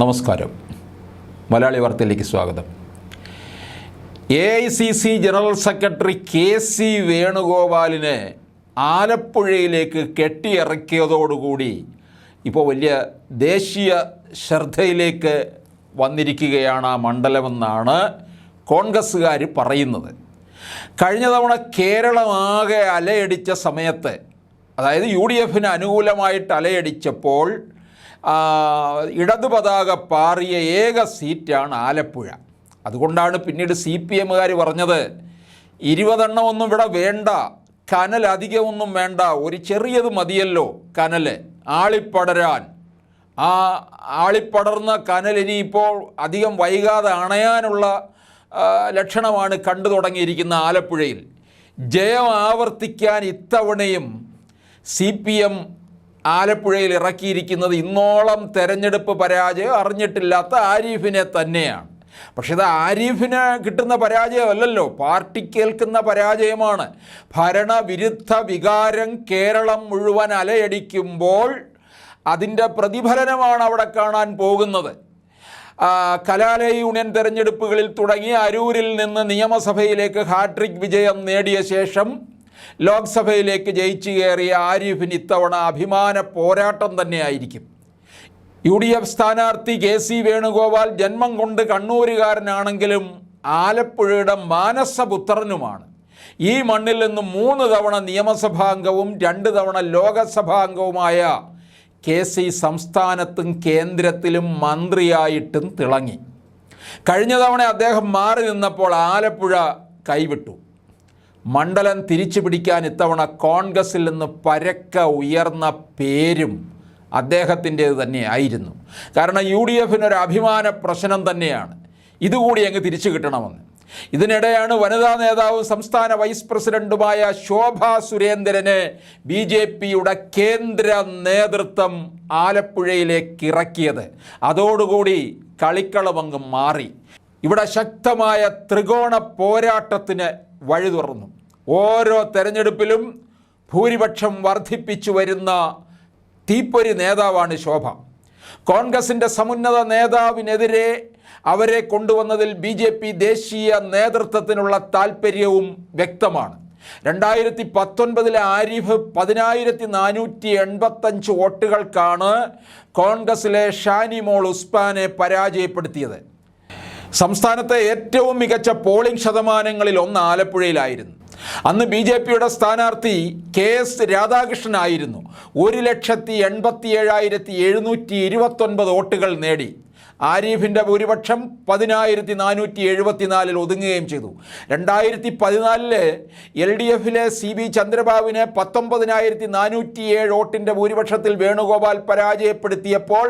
നമസ്കാരം. മലയാളി വാർത്തയിലേക്ക് സ്വാഗതം. A I C C general secretary K C വേണുഗോപാലിനെ ആലപ്പുഴയിലേക്ക് കെട്ടിയിറക്കിയതോടുകൂടി ഇപ്പോൾ വലിയ ദേശീയ ശ്രദ്ധയിലേക്ക് വന്നിരിക്കുകയാണ് ആ മണ്ഡലമെന്നാണ് കോൺഗ്രസ്സുകാർ പറയുന്നത്. കഴിഞ്ഞ തവണ കേരളമാകെ അലയടിച്ച സമയത്ത് അതായത് യു ഡി എഫിന് അനുകൂലമായിട്ട് അലയടിച്ചപ്പോൾ ഇടതു പതാക പാറിയ ഏക സീറ്റാണ് ആലപ്പുഴ. അതുകൊണ്ടാണ് പിന്നീട് സി പി എമ്മുകാർ പറഞ്ഞത് ഇരുപതെണ്ണം ഒന്നും ഇവിടെ വേണ്ട കനൽ അധികമൊന്നും വേണ്ട ഒരു ചെറിയത് മതിയല്ലോ കനൽ ആളിപ്പടരാൻ. ആ ആളിപ്പടർന്ന കനൽ ഇനിയിപ്പോൾ അധികം വൈകാതെ അണയാനുള്ള ലക്ഷണമാണ് കണ്ടു തുടങ്ങിയിരിക്കുന്ന ആലപ്പുഴയിൽ. ജയം ആവർത്തിക്കാൻ ഇത്തവണയും സി പി എം ആലപ്പുഴയിൽ ഇറക്കിയിരിക്കുന്നത് ഇന്നോളം തെരഞ്ഞെടുപ്പ് പരാജയം അറിഞ്ഞിട്ടില്ലാത്ത ആരിഫിനെ തന്നെയാണ്. പക്ഷെ ഇത് ആരിഫിന് കിട്ടുന്ന പരാജയമല്ലല്ലോ. പാർട്ടി കേൾക്കുന്ന പരാജയമാണ്. ഭരണവിരുദ്ധ വികാരം കേരളം മുഴുവൻ അലയടിക്കുമ്പോൾ അതിന്റെ പ്രതിഫലനമാണ് അവിടെ കാണാൻ പോകുന്നത്. കലാലയ യൂണിയൻ തെരഞ്ഞെടുപ്പുകളിൽ തുടങ്ങി അരൂരിൽ നിന്ന് നിയമസഭയിലേക്ക് ഹാട്രിക് വിജയം നേടിയ ശേഷം ലോക്സഭയിലേക്ക് ജയിച്ചു കയറിയ ആരിഫിന് ഇത്തവണ അഭിമാന പോരാട്ടം തന്നെയായിരിക്കും. യു ഡി എഫ് സ്ഥാനാർത്ഥി കെ സി വേണുഗോപാൽ ജന്മം കൊണ്ട് കണ്ണൂരുകാരനാണെങ്കിലും ആലപ്പുഴയുടെ മാനസപുത്രനുമാണ്. ഈ മണ്ണിൽ നിന്ന് മൂന്ന് തവണ നിയമസഭാംഗവും രണ്ട് തവണ ലോകസഭാംഗവുമായ കെ സി സംസ്ഥാനത്തും കേന്ദ്രത്തിലും മന്ത്രിയായിട്ടും തിളങ്ങി. കഴിഞ്ഞ തവണ അദ്ദേഹം മാറി നിന്നപ്പോൾ ആലപ്പുഴ കൈവിട്ടു. മണ്ഡലം തിരിച്ചു പിടിക്കാൻ ഇത്തവണ കോൺഗ്രസിൽ നിന്ന് പരക്ക ഉയർന്ന പേരും അദ്ദേഹത്തിന്റേത് തന്നെയായിരുന്നു. കാരണം യു ഡി എഫിനൊരു അഭിമാന പ്രശ്നം തന്നെയാണ്. ഇതുകൂടി അങ്ങ് തിരിച്ചു കിട്ടണമെന്ന്. ഇതിനിടെയാണ് വനിതാ നേതാവും സംസ്ഥാന വൈസ് പ്രസിഡന്റുമായ ശോഭ സുരേന്ദ്രനെ ബി ജെ പിയുടെ കേന്ദ്ര നേതൃത്വം ആലപ്പുഴയിലേക്ക് ഇറക്കിയത്. അതോടുകൂടി കളിക്കളമങ്ങ് മാറി. ഇവിടെ ശക്തമായ ത്രികോണ പോരാട്ടത്തിന് വഴി തുറന്നു ഓരോ തെരഞ്ഞെടുപ്പിലും ഭൂരിപക്ഷം വർദ്ധിപ്പിച്ചു വരുന്ന തീപ്പൊരി നേതാവാണ് ശോഭ. കോൺഗ്രസിന്റെ സമുന്നത നേതാവിനെതിരെ അവരെ കൊണ്ടുവന്നതിൽ ബി ജെ പി ദേശീയ നേതൃത്വത്തിനുള്ള താൽപ്പര്യവും വ്യക്തമാണ്. രണ്ടായിരത്തി പത്തൊൻപതിലെ ആരിഫ് പതിനായിരത്തി നാനൂറ്റി എൺപത്തഞ്ച് വോട്ടുകൾക്കാണ് കോൺഗ്രസിലെ ഷാനിമോൾ ഉസ്മാനെ പരാജയപ്പെടുത്തിയത്. സംസ്ഥാനത്തെ ഏറ്റവും മികച്ച പോളിംഗ് ശതമാനങ്ങളിൽ ഒന്ന് ആലപ്പുഴയിലായിരുന്നു. അന്ന് ബി ജെ പിയുടെ സ്ഥാനാർത്ഥി കെ എസ് രാധാകൃഷ്ണനായിരുന്നു ഒരു ലക്ഷത്തി എൺപത്തി ഏഴായിരത്തി എഴുന്നൂറ്റി ഇരുപത്തൊൻപത് വോട്ടുകൾ നേടി. ആരിഫിന്റെ ഭൂരിപക്ഷം പതിനായിരത്തി നാനൂറ്റി എഴുപത്തിനാലിൽ ഒതുങ്ങുകയും ചെയ്തു. രണ്ടായിരത്തി പതിനാലിൽ എൽ ഡി എഫിലെ സി ബി ചന്ദ്രബാബുവിനെ പത്തൊമ്പതിനായിരത്തി നാനൂറ്റി ഏഴ് വോട്ടിന്റെ ഭൂരിപക്ഷത്തിൽ വേണുഗോപാൽ പരാജയപ്പെടുത്തിയപ്പോൾ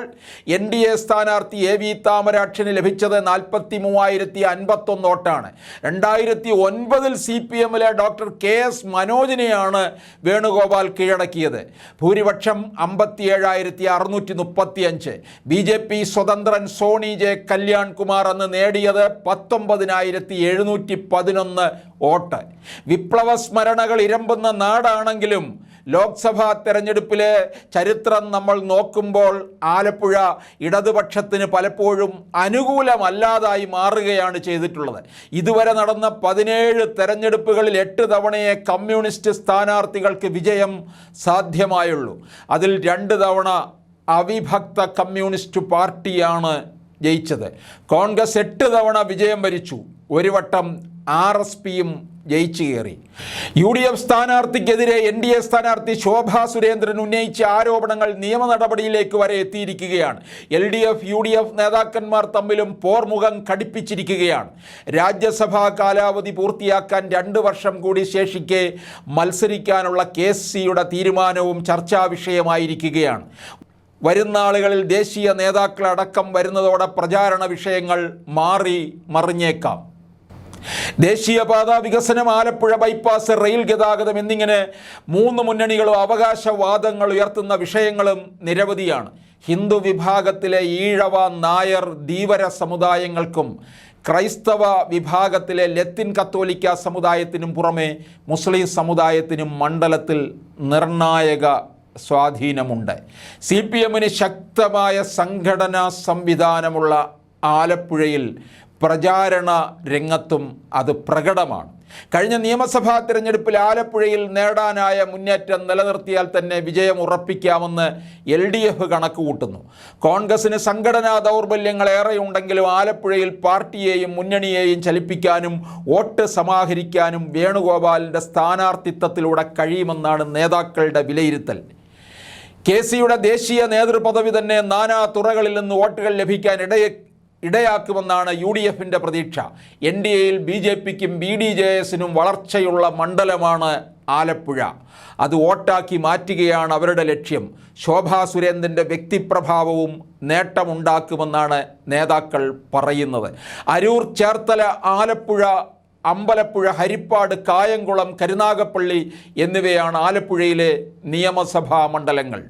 എൻ ഡി എ സ്ഥാനാർത്ഥി എ വി താമരാക്ഷന് ലഭിച്ചത് നാൽപ്പത്തി മൂവായിരത്തി അൻപത്തൊന്ന് വോട്ടാണ്. രണ്ടായിരത്തി ഒൻപതിൽ സി പി എമ്മിലെ ഡോക്ടർ കെ എസ് മനോജിനെയാണ് വേണുഗോപാൽ കീഴടക്കിയത്. ഭൂരിപക്ഷം അമ്പത്തി ഏഴായിരത്തി അറുന്നൂറ്റി മുപ്പത്തി അഞ്ച് ബി ജെ പി സ്വതന്ത്രൻ സോണി ജെ കല്യാൺ കുമാർ അന്ന് നേടിയത് പത്തൊമ്പതിനായിരത്തി എഴുന്നൂറ്റി പതിനൊന്ന് വോട്ട്. വിപ്ലവ സ്മരണകൾ ഇരമ്പുന്ന നാടാണെങ്കിലും ലോക്സഭാ തെരഞ്ഞെടുപ്പിലെ ചരിത്രം നമ്മൾ നോക്കുമ്പോൾ ആലപ്പുഴ ഇടതുപക്ഷത്തിന് പലപ്പോഴും അനുകൂലമല്ലാതായി മാറുകയാണ് ചെയ്തിട്ടുള്ളത്. ഇതുവരെ നടന്ന പതിനേഴ് തെരഞ്ഞെടുപ്പുകളിൽ എട്ട് തവണയെ കമ്മ്യൂണിസ്റ്റ് സ്ഥാനാർത്ഥികൾക്ക് വിജയം സാധ്യമായുള്ളൂ. അതിൽ രണ്ട് തവണ അവിഭക്ത കമ്മ്യൂണിസ്റ്റ് പാർട്ടിയാണ് ജയിച്ചത്. കോൺഗ്രസ് എട്ട് തവണ വിജയം വരിച്ചു. ഒരു വട്ടം ആർ എസ് പിയും ജയിച്ചു കയറി. യു ഡി എഫ് സ്ഥാനാർത്ഥിക്കെതിരെ എൻ ഡി എ സ്ഥാനാർത്ഥി ശോഭാ സുരേന്ദ്രൻ ഉന്നയിച്ച ആരോപണങ്ങൾ നിയമ നടപടിയിലേക്ക് വരെ എത്തിയിരിക്കുകയാണ്. L D F U D F നേതാക്കന്മാർ തമ്മിലും പോർമുഖം കടിപ്പിച്ചിരിക്കുകയാണ് രാജ്യസഭാ കാലാവധി പൂർത്തിയാക്കാൻ രണ്ട് വർഷം കൂടി ശേഷിക്കെ മത്സരിക്കാനുള്ള കെ സിയുടെ തീരുമാനവും ചർച്ചാ വിഷയമായിരിക്കുകയാണ്. വരുന്ന ആളുകളിൽ ദേശീയ നേതാക്കളടക്കം വരുന്നതോടെ പ്രചാരണ വിഷയങ്ങൾ മാറി മറിഞ്ഞേക്കാം. ദേശീയപാത വികസനം ആലപ്പുഴ ബൈപ്പാസ് റെയിൽ ഗതാഗതം എന്നിങ്ങനെ മൂന്ന് മുന്നണികളും അവകാശവാദങ്ങൾ ഉയർത്തുന്ന വിഷയങ്ങളും നിരവധിയാണ്. ഹിന്ദു വിഭാഗത്തിലെ ഈഴവ നായർ ധീവര സമുദായങ്ങൾക്കും ക്രൈസ്തവ വിഭാഗത്തിലെ ലത്തിൻ കത്തോലിക്ക സമുദായത്തിനും പുറമെ മുസ്ലിം സമുദായത്തിനും മണ്ഡലത്തിൽ നിർണായക സ്വാധീനമുണ്ട്. സി പി എമ്മിന് ശക്തമായ സംഘടനാ സംവിധാനമുള്ള ആലപ്പുഴയിൽ പ്രചാരണ രംഗത്തും അത് പ്രകടമാണ്. കഴിഞ്ഞ നിയമസഭാ തിരഞ്ഞെടുപ്പിൽ ആലപ്പുഴയിൽ നേടാനായ മുന്നേറ്റം നിലനിർത്തിയാൽ തന്നെ വിജയം ഉറപ്പിക്കാമെന്ന് എൽ ഡി എഫ് കണക്ക് കൂട്ടുന്നു. കോൺഗ്രസിന് സംഘടനാ ദൗർബല്യങ്ങൾ ഏറെയുണ്ടെങ്കിലും ആലപ്പുഴയിൽ പാർട്ടിയെയും മുന്നണിയെയും ചലിപ്പിക്കാനും വോട്ട് സമാഹരിക്കാനും വേണുഗോപാലിന്റെ സ്ഥാനാർത്ഥിത്വത്തിലൂടെ കഴിയുമെന്നാണ് നേതാക്കളുടെ വിലയിരുത്തൽ. കെ സിയുടെ ദേശീയ നേതൃപദവി തന്നെ നാനാ തുറകളിൽ നിന്ന് വോട്ടുകൾ ലഭിക്കാൻ ഇടയ ഇടയാക്കുമെന്നാണ് യു ഡി എഫിന്റെ പ്രതീക്ഷ. എൻ ഡി എയിൽ ബി ജെ പിക്കും ബി ഡി ജെ എസിനും വളർച്ചയുള്ള മണ്ഡലമാണ് ആലപ്പുഴ. അത് വോട്ടാക്കി മാറ്റുകയാണ് അവരുടെ ലക്ഷ്യം. ശോഭാ സുരേന്ദ്രന്റെ വ്യക്തിപ്രഭാവവും നേട്ടമുണ്ടാക്കുമെന്നാണ് നേതാക്കൾ പറയുന്നത്. അരൂർ ചേർത്തല ആലപ്പുഴ അമ്പലപ്പുഴ ഹരിപ്പാട് കായംകുളം കരുനാഗപ്പള്ളി എന്നിവയാണ് ആലപ്പുഴയിലെ നിയമസഭാ മണ്ഡലങ്ങൾ.